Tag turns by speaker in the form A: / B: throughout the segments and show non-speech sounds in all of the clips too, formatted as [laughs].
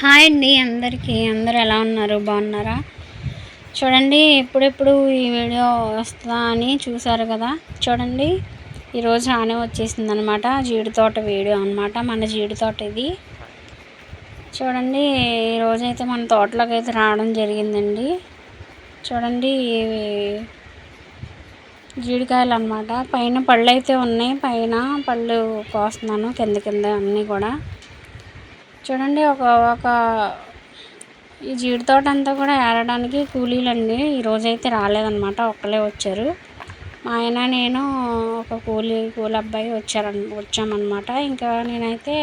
A: Hi అండి అందరికీ. అందరు ఎలా ఉన్నారు? బాగున్నారా? చూడండి ఎప్పుడెప్పుడు ఈ వీడియో వస్తుందా అని చూసారు కదా. చూడండి ఈరోజు ఆనే వచ్చేసింది అనమాట జీడి తోట వీడియో అనమాట మన జీడి తోట ఇది. చూడండి ఈరోజైతే మన తోటలోకి అయితే రావడం జరిగిందండి. చూడండి జీడికాయలు అనమాట పైన పళ్ళు అయితే ఉన్నాయి. పైన పళ్ళు కోస్తున్నాను కింద కింద అన్నీ కూడా. చూడండి ఒక ఒక ఈ జీడి తోట అంతా కూడా ఏరడానికి కూలీలండి. ఈరోజైతే రాలేదన్నమాట. ఒక్కలే వచ్చారు. మా ఆయన నేను ఒక కూలీ కూలి అబ్బాయి వచ్చారు వచ్చామన్నమాట. ఇంకా నేనైతే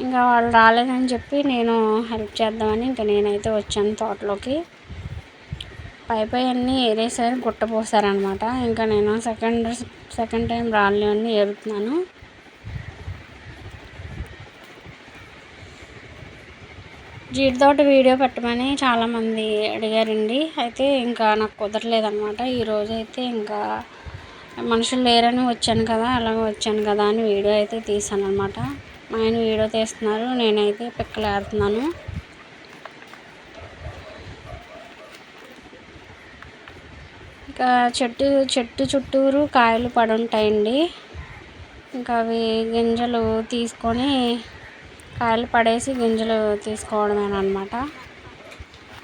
A: ఇంకా వాళ్ళు రాలేదని చెప్పి నేను హెల్ప్ చేద్దామని ఇంకా నేనైతే వచ్చాను తోటలోకి. పై పై అన్నీ ఏరేసారు గుట్ట పోసారనమాట ఇంకా నేను సెకండ్ సెకండ్ టైం రాళ్ళు అన్నీ ఏరుతున్నాను. జీడితోట వీడియో పెట్టమని చాలామంది అడిగారండి. అయితే ఇంకా నాకు కుదరలేదనమాట ఈరోజు అయితే ఇంకా మనుషులు లేరని వచ్చాను కదా అలాగే వచ్చాను కదా అని వీడియో అయితే తీసాను అనమాట మా ఆయన వీడియో తీస్తున్నారు నేనైతే పిక్కలు ఏరుతున్నాను. చెట్టు చెట్టు చుట్టూరు కాయలు పడుంటాయండి. ఇంకా అవి గింజలు తీసుకొని కాయలు పడేసి గింజలు తీసుకోవడమేనమాట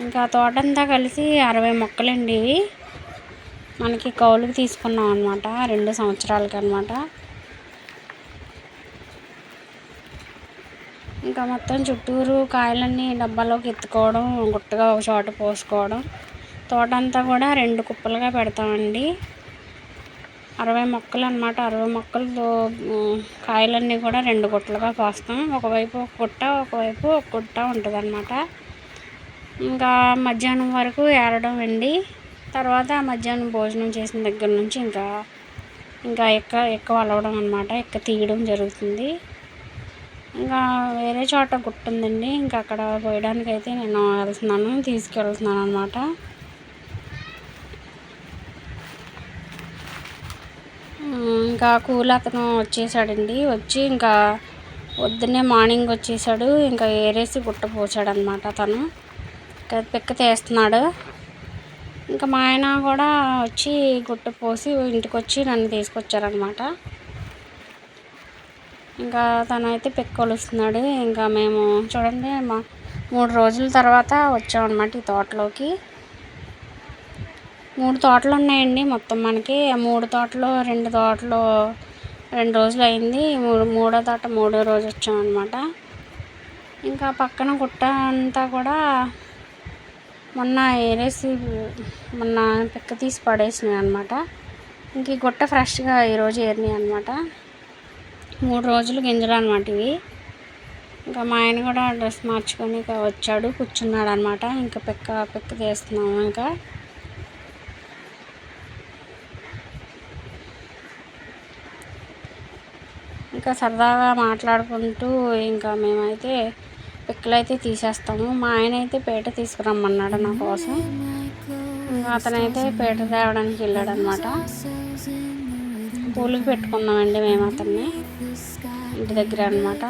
A: ఇంకా తోటంతా కలిసి అరవై మొక్కలండి ఇవి. మనకి కౌలుకి తీసుకున్నాం అనమాట రెండు సంవత్సరాలకి అనమాట ఇంకా మొత్తం చుట్టూరు కాయలన్నీ డబ్బాలోకి ఎత్తుకోవడం గుట్టగా ఒక చోట పోసుకోవడం. తోటంతా కూడా రెండు కుప్పలుగా పెడతామండి. అరవై మొక్కలు అనమాట అరవై మొక్కలతో కాయలన్నీ కూడా రెండు గుట్టలుగా పోస్తాం ఒకవైపు ఒక గుట్ట ఒకవైపు ఒక గుట్ట ఉంటుంది అనమాట ఇంకా మధ్యాహ్నం వరకు ఏరడం అండి. తర్వాత మధ్యాహ్నం భోజనం చేసిన దగ్గర నుంచి ఇంకా ఇంకా ఎక్క ఎక్కువ అలవడం అనమాట ఎక్క తీయడం జరుగుతుంది. ఇంకా వేరే చోట గుట్ట ఉందండి. ఇంకా అక్కడ పోయడానికైతే నేను వెళ్తున్నాను తీసుకెళ్తున్నాను అనమాట ఇంకా కూల్ అతను వచ్చేసాడండి. వచ్చి ఇంకా పొద్దున్నే మార్నింగ్ వచ్చేసాడు. ఇంకా ఏరేసి గుట్ట పోసాడు అనమాట తను ఇంకా పిక్క తీస్తున్నాడు ఇంకా మా ఆయన కూడా వచ్చి గుట్ట పోసి ఇంటికి వచ్చి నన్ను తీసుకొచ్చారనమాట ఇంకా తను అయితే పిక్క కొలుస్తున్నాడు. ఇంకా మేము చూడండి మా మూడు రోజుల తర్వాత వచ్చామన్నమాట ఈ తోటలోకి. మూడు తోటలు ఉన్నాయండి. మొత్తం మనకి మూడు తోటలు రెండు తోటలు రెండు రోజులు అయింది. మూడు మూడో తోట మూడో రోజు వచ్చామన్నమాట. ఇంకా పక్కన గుట్ట అంతా కూడా మొన్న ఏరేసి మొన్న పిక్క తీసి పడేసినాయి అనమాట ఇంక ఈ గుట్ట ఫ్రెష్గా ఈరోజు ఏరినాయి అనమాట మూడు రోజులు గింజలు అనమాట ఇవి. ఇంకా మా ఆయన కూడా డ్రెస్ మార్చుకొని వచ్చాడు కూర్చున్నాడు అనమాట ఇంకా పిక్క పిక్క తీస్తున్నాము ఇంకా. ఇంకా సరదాగా మాట్లాడుకుంటూ ఇంకా మేమైతే పిక్కలు అయితే తీసేస్తాము. మా ఆయన అయితే పేట తీసుకురమ్మన్నాడు నా కోసం. ఇంకా అతనైతే పేట తేవడానికి వెళ్ళాడు అనమాట పూలకి పెట్టుకున్నామండి మేము అతన్ని ఇంటి దగ్గర అనమాట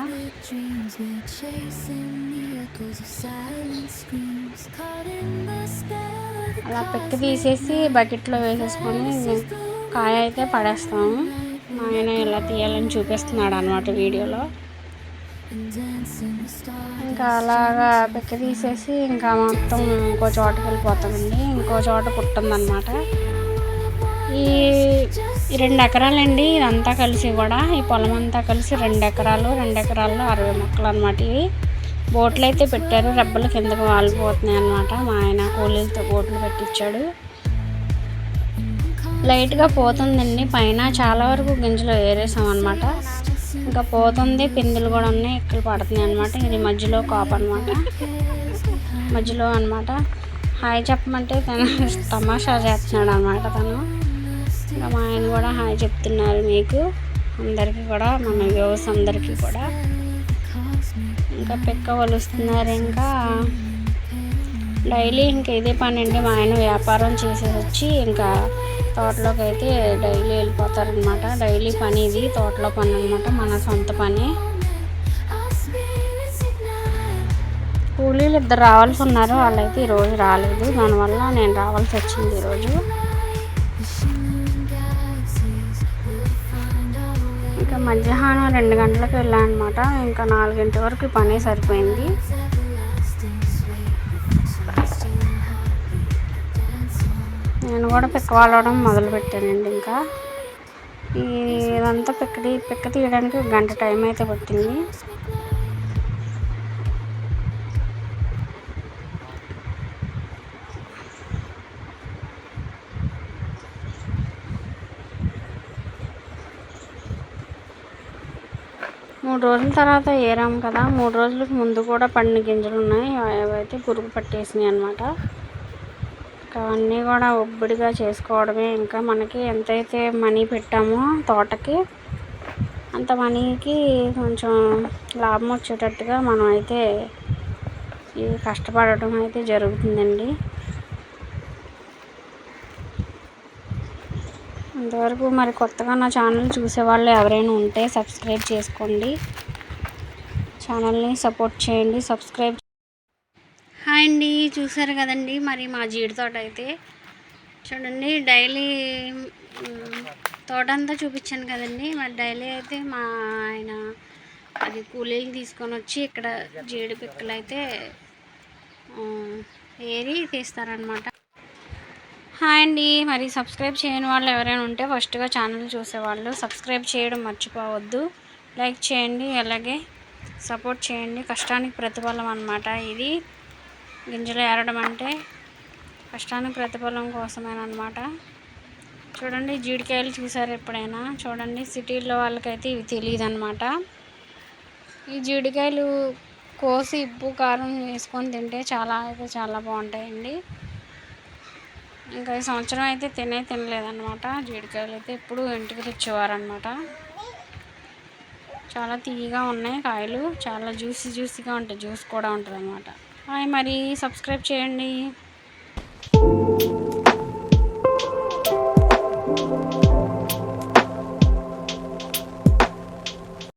A: అలా పిక్క తీసేసి బకెట్లో వేసేసుకొని కాయ అయితే పడేస్తాము. మా ఆయన ఎలా తీయాలని చూపిస్తున్నాడు అనమాట వీడియోలో. ఇంకా అలాగా పెక్క తీసేసి ఇంకా మొత్తం ఇంకో చోటకి వెళ్ళిపోతామండి. ఇంకో చోట పుట్టిందనమాట ఈ రెండు ఎకరాలండి. ఇదంతా కలిసి కూడా ఈ పొలం అంతా కలిసి రెండు ఎకరాలు రెండు ఎకరాల్లో అరవై మొక్కలు అనమాట ఇవి. బోట్లు అయితే పెట్టారు. రెబ్బలు కిందకు వాలిపోతున్నాయి అనమాట మా ఆయన కూలీలతో బోట్లు పెట్టించాడు లైట్గా పోతుందండి. పైన చాలా వరకు గింజలు ఏరేసాం అనమాట ఇంకా పోతుంది. పిందులు కూడా ఉన్నాయి. ఇక్కడ పడుతున్నాయి అనమాట ఇది మధ్యలో కాప్ అనమాట మధ్యలో అనమాట హాయ్ చెప్పమంటే తను [laughs] తమాషా చేస్తున్నాడు అనమాట తను. ఇంకా మా ఆయన కూడా హాయ్ చెప్తున్నారు మీకు. అందరికీ కూడా మన వ్యూస్ అందరికీ కూడా. ఇంకా పిక్క వలుస్తున్నారు ఇంకా. డైలీ ఇంకా ఇదే పని అండి మా ఆయన వ్యాపారం చేసేసి వచ్చి ఇంకా తోటలోకి అయితే డైలీ వెళ్ళిపోతారనమాట డైలీ పని ఇది తోటలో పని అనమాట మన సొంత పని. కూలీలు ఇద్దరు రావాల్సి ఉన్నారు వాళ్ళైతే ఈరోజు రాలేదు. దానివల్ల నేను రావాల్సి వచ్చింది ఈరోజు ఇంకా మధ్యాహ్నం రెండు గంటలకు వెళ్ళాను అనమాట ఇంకా నాలుగింటి వరకు పని సరిపోయింది. నేను కూడా పిక్క మొదలుపెట్టానండి మొదలు పెట్టానండి ఇంకా ఇదంతా పిక్క తీ పిక్క తీయడానికి గంట టైం అయితే పట్టింది. మూడు రోజుల తర్వాత ఏరాం కదా మూడు రోజులకు ముందు కూడా పండిన గింజలు ఉన్నాయి అవైతే పురుగు పట్టేసినాయి అనమాట అవన్నీ కూడా ఒబ్బడిగా చేసుకోవడమే. ఇంకా మనకి ఎంతైతే మనీ పెట్టామో తోటకి అంత మనీకి కొంచెం లాభం వచ్చేటట్టుగా మనం అయితే ఈ కష్టపడటం అయితే జరుగుతుందండి. అంతవరకు మరి కొత్తగా నా ఛానల్ చూసేవాళ్ళు ఎవరైనా ఉంటే సబ్స్క్రైబ్ చేసుకోండి. ఛానల్ని సపోర్ట్ చేయండి సబ్స్క్రైబ్ హాయ్ అండి చూసారు కదండి మరి మా జీడి తోట అయితే. చూడండి డైలీ తోట అంతా చూపించాను కదండి. మరి డైలీ అయితే మా ఆయన అది కూలీలు తీసుకొని వచ్చి ఇక్కడ జీడి పిక్కలు అయితే ఏరి తీస్తారనమాట హాయ్ అండి మరి సబ్స్క్రైబ్ చేయని వాళ్ళు ఎవరైనా ఉంటే ఫస్ట్గా ఛానల్ చూసేవాళ్ళు సబ్స్క్రైబ్ చేయడం మర్చిపోవద్దు. లైక్ చేయండి అలాగే సపోర్ట్ చేయండి. కష్టానికి ప్రతిఫలం అనమాట ఇది. గింజలు ఏరడం అంటే కష్టానికి ప్రతిఫలం కోసమేనమాట చూడండి జీడికాయలు చూసారు ఎప్పుడైనా? చూడండి సిటీల్లో వాళ్ళకైతే ఇవి తెలియదు అనమాట ఈ జీడికాయలు కోసి ఉప్పు కారం వేసుకొని తింటే చాలా అయితే చాలా బాగుంటాయండి. ఇంకా ఈ సంవత్సరం అయితే తినే తినలేదన్నమాట. జీడికాయలు అయితే ఎప్పుడు ఇంటికి తెచ్చేవారనమాట చాలా తీయగా ఉన్నాయి కాయలు. చాలా జ్యూసీ జ్యూసీగా ఉంటాయి. జ్యూస్ కూడా ఉంటుంది అనమాట మరి సబ్స్క్రైబ్ చేయండి.